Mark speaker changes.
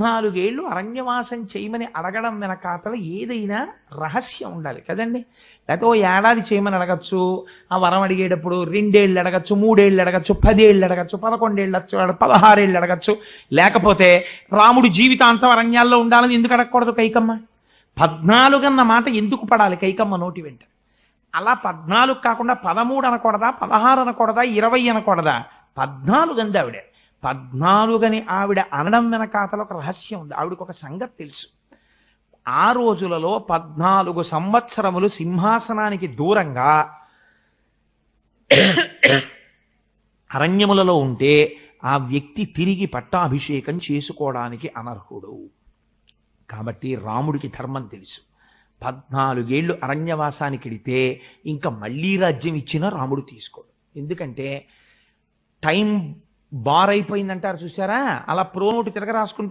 Speaker 1: పద్నాలుగేళ్ళు అరణ్యవాసం చేయమని అడగడం వెనకాతల ఏదైనా రహస్యం ఉండాలి కదండి? లేకపోతే ఓ ఏడాది చేయమని అడగచ్చు ఆ వరం అడిగేటప్పుడు రెండేళ్ళు అడగచ్చు మూడేళ్ళు అడగచ్చు పదేళ్ళు అడగచ్చు పదకొండేళ్ళు పదహారేళ్ళు అడగచ్చు. లేకపోతే రాముడు జీవితాంతం అరణ్యాల్లో ఉండాలని ఎందుకు అడగకూడదు కైకమ్మ? పద్నాలుగు అన్న మాట ఎందుకు పడాలి కైకమ్మ నోటి వెంట? అలా పద్నాలుగు కాకుండా పదమూడు అనకూడదా పదహారు అనకూడదా ఇరవై అనకూడదా? పద్నాలుగు అంది ఆవిడ. పద్నాలుగని ఆవిడ అనడం వెనకాతల ఒక రహస్యం ఉంది. ఆవిడకు ఒక సంగతి తెలుసు. ఆ రోజులలో పద్నాలుగు సంవత్సరములు సింహాసనానికి దూరంగా అరణ్యములలో ఉంటే ఆ వ్యక్తి తిరిగి పట్టాభిషేకం చేసుకోవడానికి అనర్హుడు. కాబట్టి రాముడికి ధర్మం తెలుసు. పద్నాలుగేళ్ళు అరణ్యవాసానికి వెడితే ఇంకా మళ్ళీ రాజ్యం ఇచ్చినా రాముడు తీసుకోడు. ఎందుకంటే టైం బార్ అయిపోయిందంటారు చూసారా అలా ప్రోనోటు తిరగ రాసుకుంటూ